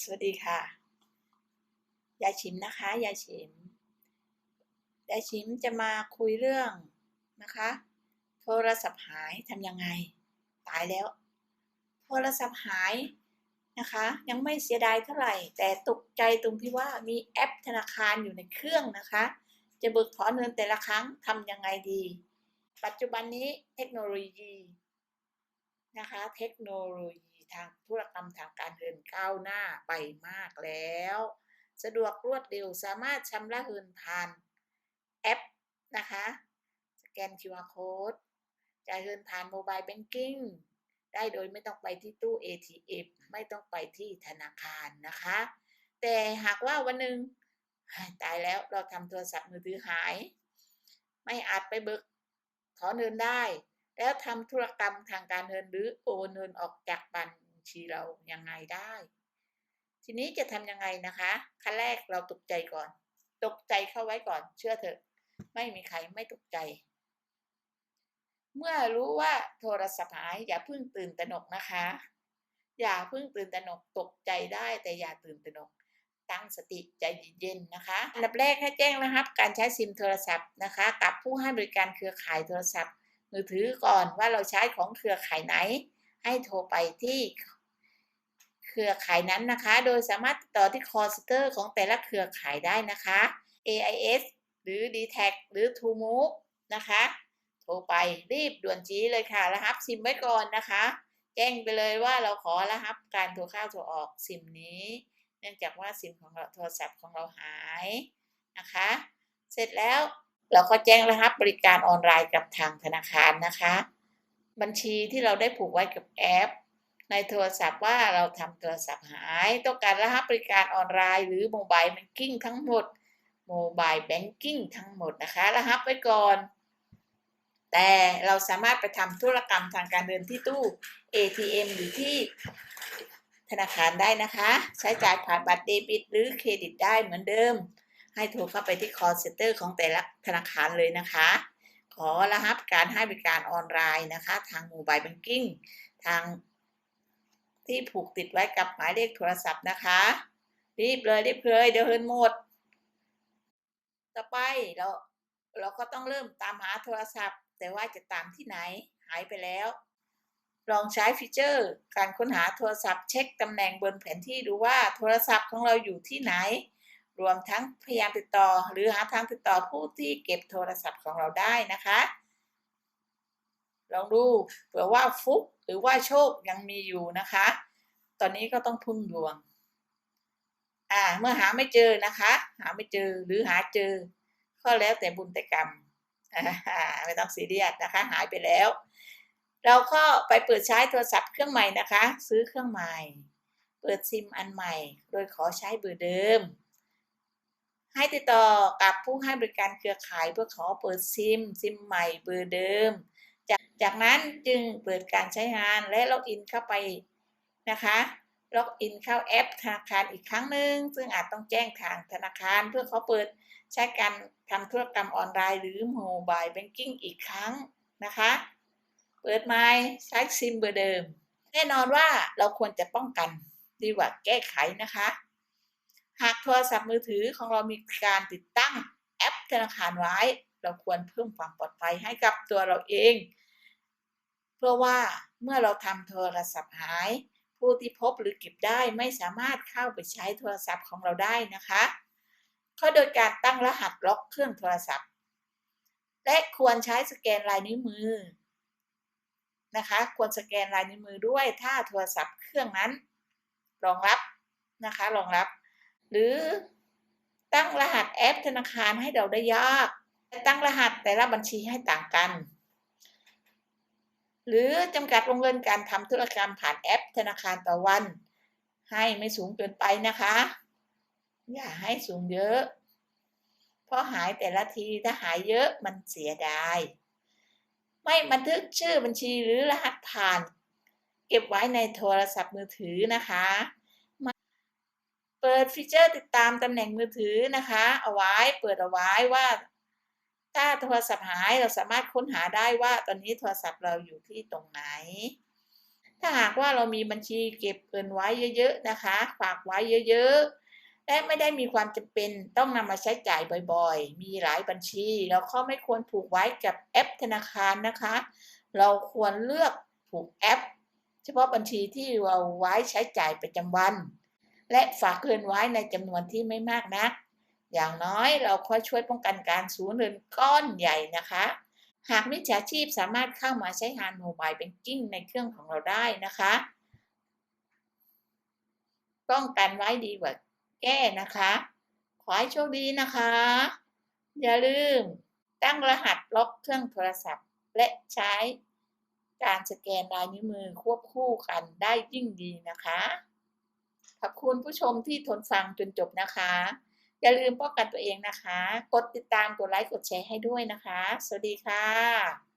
สวัสดีค่ะ ยายชิมนะคะ ยายชิม ยายชิมจะมาคุยเรื่องนะคะ โทรศัพท์หายทำยังไง ตายแล้ว โทรศัพท์หายนะคะ ยังไม่เสียดายเท่าไหร่ แต่ตกใจตรงที่ว่ามีแอปธนาคารอยู่ในเครื่องนะคะ จะเบิกถอนเงินแต่ละครั้งทำยังไงดี ปัจจุบันนี้เทคโนโลยีนะคะ เทคโนโลยี ทางธุรกรรมทางการเงินก้าวหน้าไปมากแล้ว สะดวกรวดเร็วสามารถชำระเงินผ่านแอปนะคะสแกน QR code จ่ายเงินผ่านโมบายแบงกิ้งได้โดยไม่ต้องไปที่ตู้ ATM ไม่ต้องไปที่ธนาคารนะคะ แต่หากว่าวันหนึ่งตายแล้วเราทำโทรศัพท์มือถือหาย ไม่อาจไปเบิกถอนเงินได้ แล้วทำธุรกรรมทางการเงินหรือโอนเงินออกจากบัญ ชีเรายังไงได้ ทีนี้จะทำยังไงนะคะขั้นแรกเราตกใจก่อน ตกใจเข้าไว้ก่อน เชื่อเถอะ ไม่มีใครไม่ตกใจ เมื่อรู้ว่าโทรศัพท์หายอย่าเพิ่งตื่นตระหนกนะคะ อย่าเพิ่งตื่นตระหนกตกใจได้แต่อย่าตื่นตระหนกตั้งสติใจเย็นๆนะคะอันดับแรกให้แจ้งนะครับ การใช้ซิมโทรศัพท์นะคะ กับผู้ให้บริการเครือข่ายโทรศัพท์มือถือก่อนว่าเราใช้ของเครือข่ายไหน ให้โทรไปที่เครือข่ายนั้นนะคะ โดยสามารถติดต่อที่ call center ของแต่ละเครือข่ายได้นะคะ AIS หรือ d t a c หรือ t o m o v e นะคะ โทรไปรีบด่วนจี้เลยค่ะรหับซิมไว้ก่อนนะคะ แจ้งไปเลยว่าเราขอรหับการโทรเข้าโทรออกซิมนี้ เนื่องจากว่าซิมของเราโทรศัพท์ของเราหายนะคะ เสร็จแล้วเราก็แจ้งรหับบริการออนไลน์กับทางธนาคารนะคะ บัญชีที่เราได้ผูกไว้กับแอป ในโทรศัพท์ว่าเราทำโทรศัพท์หาย ต้องการรหับบริการออนไลน์หรือโมบายแบงกิ้งทั้งหมดโมบายแบงกิ้งทั้งหมดนะคะรหับไว้ก่อน แต่เราสามารถไปทำธุรกรรมทางการเงินที่ตู้ ATM หรือที่ธนาคารได้นะคะ ใช้จ่ายผ่านบัตรเดบิต หรือเครดิตได้เหมือนเดิม ให้โทรเข้าไปที่ call center ของแต่ละธนาคารเลยนะคะ ขอรหับการให้บริการออนไลน์นะคะ ทางโมบายแบงกิ้งทางที่ผูกติดไว้กับหมายเลขโทรศัพท์นะคะ รีบเลยรีบเลยเดี๋ยวเฮินหมด ต่อไปเราเราก็ต้องเริ่มตามหาโทรศัพท์ แต่ว่าจะตามที่ไหนหายไปแล้ว ลองใช้ฟีเจอร์ การค้นหาโทรศัพท์เช็คตำแหน่งบนแผนที่ดูว่าโทรศัพท์ของเราอยู่ที่ไหน รวมทั้งพยายามติดต่อ หรือหาทางติดต่อผู้ที่เก็บโทรศัพท์ของเราได้นะคะลองดูเผื่อว่าฟุกหรือว่าโชคยังมีอยู่นะคะ ตอนนี้ก็ต้องพึ่งดวง อ่า เมื่อหาไม่เจอนะคะ หาไม่เจอหรือหาเจอ ก็แล้วแต่บุญแต่กรรมไม่ต้องซีเรียสนะคะ หายไปแล้ว เราก็ไปเปิดใช้โทรศัพท์เครื่องใหม่นะคะ ซื้อเครื่องใหม่ เปิดซิมอันใหม่ โดยขอใช้เบอร์เดิม ให้ติดต่อกับผู้ให้บริการเครือข่ายเพื่อขอเปิดซิม ซิมใหม่เบอร์เดิม จากจากนั้นจึงเปิดการใช้งานและล็อกอินเข้าไปนะคะล็อกอินเข้าแอปธนาคารอีกครั้งหนึ่งซึ่งอาจต้องแจ้งทางธนาคารเพื่อขาเปิดใช้การทำธุรกรรมออนไลน์หรือโมบายแบงกิ้งอีกครั้งนะคะ เปิดไม้ใช้ซิมเบอร์เดิม แน่นอนว่าเราควรจะป้องกันดีกว่าแก้ไขนะคะ หากโทรศัพท์มือถือของเรามีการติดตั้งแอปธนาคารไว้ เราควรเพิ่มความปลอดภัยให้กับตัวเราเอง เพื่อว่าเมื่อเราทำโทรศัพท์หาย ผู้ที่พบหรือเก็บได้ไม่สามารถเข้าไปใช้โทรศัพท์ของเราได้นะคะข้อโดยการตั้งรหัสล็อกเครื่องโทรศัพท์ และควรใช้สแกนลายนิ้วมือนะคะ ควรสแกนลายนิ้วมือด้วยถ้าโทรศัพท์เครื่องนั้น รองรับนะคะ รองรับ หรือตั้งรหัสแอปธนาคารให้เราได้ยาก ตั้งรหัสแต่ละบัญชีให้ต่างกัน หรือจำกัดวงเงินการทำธุรกรรมผ่านแอปธนาคารต่อวัน ให้ไม่สูงเกินไปนะคะ อย่าให้สูงเยอะ เพราะหายแต่ละทีถ้าหายเยอะมันเสียดาย ไม่บันทึกชื่อบัญชีหรือรหัสผ่าน เก็บไว้ในโทรศัพท์มือถือนะคะ เปิดฟีเจอร์ติดตามตำแหน่งมือถือนะคะ เอาไว้เปิดเอาไว้ว่า ถ้าโทรศัพท์หายเราสามารถค้นหาได้ว่าตอนนี้โทรศัพท์เราอยู่ที่ตรงไหน ถ้าหากว่าเรามีบัญชีเก็บเงินไว้เยอะๆนะคะ ฝากไว้เยอะๆ และไม่ได้มีความจำเป็นต้องนำมาใช้จ่ายบ่อยๆ มีหลายบัญชีเราก็ไม่ควรผูกไว้กับแอปธนาคารนะคะ เราควรเลือกผูกแอป เฉพาะบัญชีที่เราไว้ใช้จ่ายประจำวัน และฝากเงินไว้ในจำนวนที่ไม่มากนัก อย่างน้อยเราค่อยช่วยป้องกันการสูญเงินก้อนใหญ่นะคะ หากมิจฉาชีพสามารถเข้ามาใช้งานโมบายแบงกิ้งในเครื่องของเราได้นะคะ ป้องกันไว้ดีกว่าแก้นะคะ ขอให้โชคดีนะคะ อย่าลืมตั้งรหัสล็อกเครื่องโทรศัพท์ และใช้การสแกนลายนิ้วมือควบคู่กันได้ยิ่งดีนะคะ ขอบคุณผู้ชมที่ทนฟังจนจบนะคะ อย่าลืมป้องกันตัวเองนะคะ กดติดตามกดไลค์กดแชร์ให้ด้วยนะคะ สวัสดีค่ะ